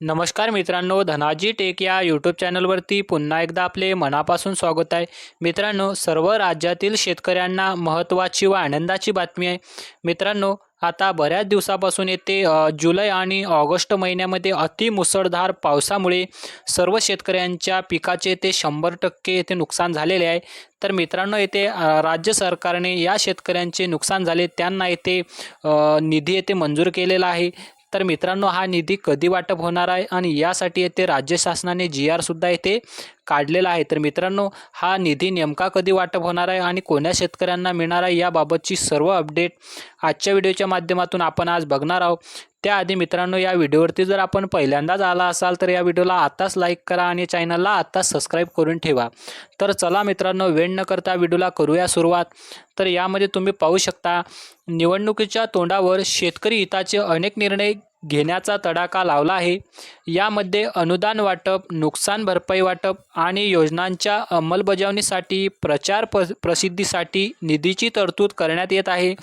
नमस्कार मित्रांनो धनाजी टेक या यूट्यूब चॅनलवरती पुन्हा एकदा आपले मनापासून स्वागत आहे. मित्रांनो सर्व राज्यातील शेतकऱ्यांना महत्त्वाची व आनंदाची बातमी आहे. मित्रांनो आता बऱ्याच दिवसापासून येते जुलै आणि ऑगस्ट महिन्यामध्ये अति मुसळधार पावसामुळे सर्व शेतकऱ्यांच्या पिकाचे ते शंभर टक्के येथे नुकसान झालेले आहे. तर मित्रांनो येथे राज्य सरकारने या शेतकऱ्यांचे नुकसान झाले त्यांना येथे निधी येथे मंजूर केलेला आहे. तर मित्रांनो हा निधी कधी वाटप होणार आहे आणि यासाठी येथे राज्य शासनाने जी आरसुद्धा येथे काढलेला आहे. तर मित्रांनो हा निधी नेमका कधी वाटप होणार आहे आणि कोण्या शेतकऱ्यांना मिळणार आहे याबाबतची सर्व अपडेट आजच्या व्हिडिओच्या माध्यमातून आपण आज बघणार आहोत. त्याआधी मित्रांनो या व्हिडिओवरती जर आपण पहिल्यांदाच आला असाल तर या व्हिडिओला आत्ताच लाईक करा आणि चॅनलला आत्ताच सबस्क्राईब करून ठेवा. तर चला मित्रांनो वेळ न करता व्हिडिओला करूया सुरुवात. तर यामध्ये तुम्ही पाहू शकता निवडणुकीच्या तोंडावर शेतकरी हिताचे अनेक निर्णय घेण्याचा तडाखा लावला आहे. यामध्ये अनुदान वाटप नुकसान भरपाई वाटप आणि योजनांच्या अंमलबजावणीसाठी प्रचार प प्रसिद्धीसाठी निधीची तरतूद करण्यात येत आहे.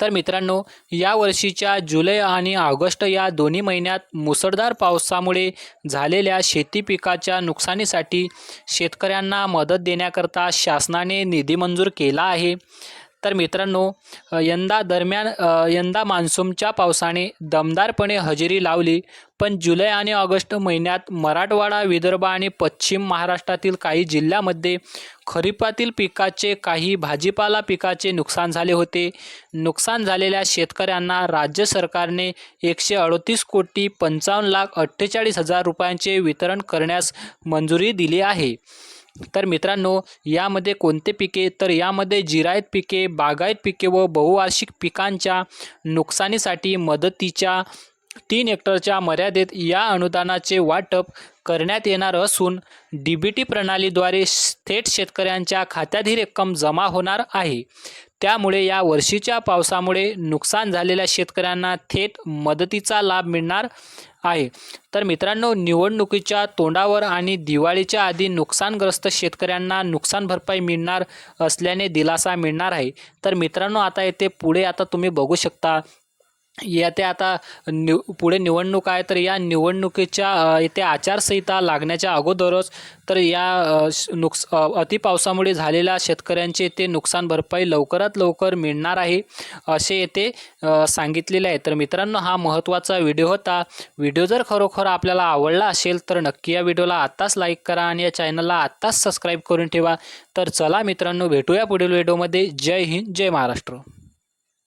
तर मित्रांनो या वर्षीच्या जुलै आणि ऑगस्ट या दोन्ही महिन्यात मुसळधार पावसामुळे झालेल्या शेती पिकाच्या नुकसानीसाठी शेतकऱ्यांना मदत देण्याकरता शासनाने निधी मंजूर केला आहे. तर मित्रांनो यंदा दरम्यान यंदा मान्सूनच्या पावसाने दमदारपणे हजेरी लावली पण जुलै आणि ऑगस्ट महिन्यात मराठवाडा विदर्भ आणि पश्चिम महाराष्ट्रातील काही जिल्ह्यामध्ये खरीपातील पिकाचे काही भाजीपाला पिकाचे नुकसान झाले होते. नुकसान झालेल्या शेतकऱ्यांना राज्य सरकारने एकशे अडतीस कोटी पंचावन्न लाख अठ्ठेचाळीस हजार रुपयांचे वितरण करण्यास मंजुरी दिली आहे. तर मित्रांनो यामध्ये कोणते पिके? तर यामध्ये जिरायत पिके बागायत पिके व बहुवार्षिक पिकांच्या नुकसानीसाठी मदतीच्या तीन हेक्टरच्या मर्यादेत या अनुदानाचे वाटप करण्यात येणार असून डी बी टी प्रणालीद्वारे थेट शेतकऱ्यांच्या खात्यात ही रक्कम जमा होणार आहे. त्यामुळे या वर्षीच्या पावसामुळे नुकसान झालेल्या शेतकऱ्यांना थेट मदतीचा लाभ मिळणार आहे. तर मित्रांनो निवडणुकीच्या तोंडावर आणि दिवाळीच्या आधी नुकसानग्रस्त शेतकऱ्यांना नुकसान भरपाई मिळणार असल्याने दिलासा मिळणार आहे. तर मित्रांनो आता येथे पुढे आता तुम्ही बघू शकता येते आता निव पुढे निवडणूक आहे तर या निवडणुकीच्या अ, आचारसंहिता लागण्याच्या अगोदरच तर या श- नुकस अतिपावसामुळे झालेल्या शेतकऱ्यांचे ते नुकसान भरपाई लवकरात लवकर मिळणार आहे असे येथे सांगितलेले आहे. तर मित्रांनो हा महत्त्वाचा व्हिडिओ होता. व्हिडिओ जर खरोखर आपल्याला आवडला असेल तर नक्की या व्हिडिओला आत्ताच लाईक करा आणि या चॅनलला आत्ताच सबस्क्राईब करून ठेवा. तर चला मित्रांनो भेटूया पुढील व्हिडिओमध्ये. जय हिंद जय महाराष्ट्र.